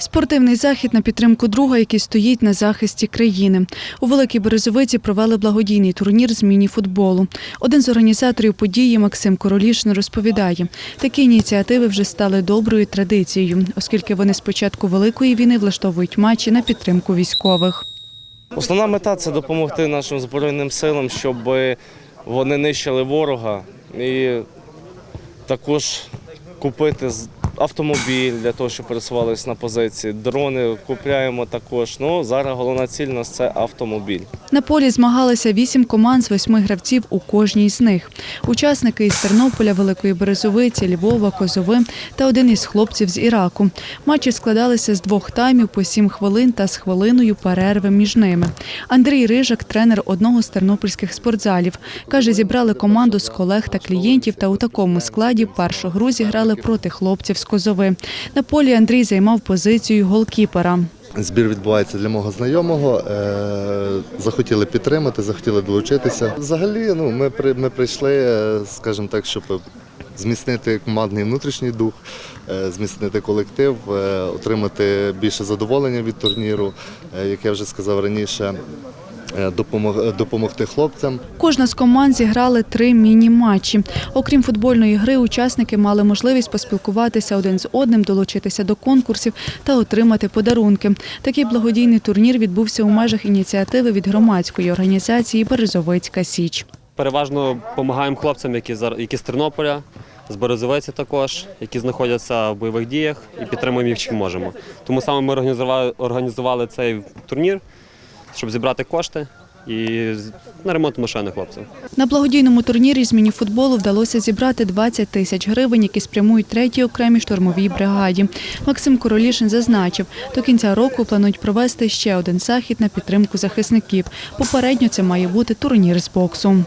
Спортивний захід на підтримку друга, який стоїть на захисті країни. У Великій Березовиці провели благодійний турнір з міні-футболу. Один з організаторів події Максим Королішин розповідає, такі ініціативи вже стали доброю традицією, оскільки вони з початку великої війни влаштовують матчі на підтримку військових. Основна мета це допомогти нашим збройним силам, щоб вони нищили ворога і також купити автомобіль для того, щоб пересувалися на позиції. Дрони купляємо також. Ну зараз головна ціль у нас це автомобіль. На полі змагалися вісім команд з восьми гравців у кожній з них. Учасники із Тернополя, Великої Березовиці, Львова, Козови та один із хлопців з Іраку. Матчі складалися з двох таймів по сім хвилин та з хвилиною перерви між ними. Андрій Рижак, тренер одного з тернопільських спортзалів, каже, зібрали команду з колег та клієнтів та у такому складі першу гру зіграли проти хлопців з Козови. На полі Андрій займав позицію голкіпера. Збір відбувається для мого знайомого. Е, захотіли підтримати, захотіли долучитися. Взагалі, ну ми ми прийшли, е, скажімо так, щоб зміцнити командний внутрішній дух, е, зміцнити колектив, отримати більше задоволення від турніру, як я вже сказав раніше, допомогти хлопцям. Кожна з команд зіграли три міні-матчі. Окрім футбольної гри, учасники мали можливість поспілкуватися один з одним, долучитися до конкурсів та отримати подарунки. Такий благодійний турнір відбувся у межах ініціативи від громадської організації Березовицька Січ. Переважно допомагаємо хлопцям, які які з Тернополя, з Березовиці також, які знаходяться в бойових діях і підтримуємо їх чим можемо. Тому саме ми організували, організували цей турнір, щоб зібрати кошти і на ремонт машини хлопців. На благодійному турнірі з мініфутболу вдалося зібрати 20 тисяч гривень, які спрямують третій окремій штурмовій бригаді. Максим Королішин зазначив, до кінця року планують провести ще один захід на підтримку захисників. Попередньо це має бути турнір з боксу.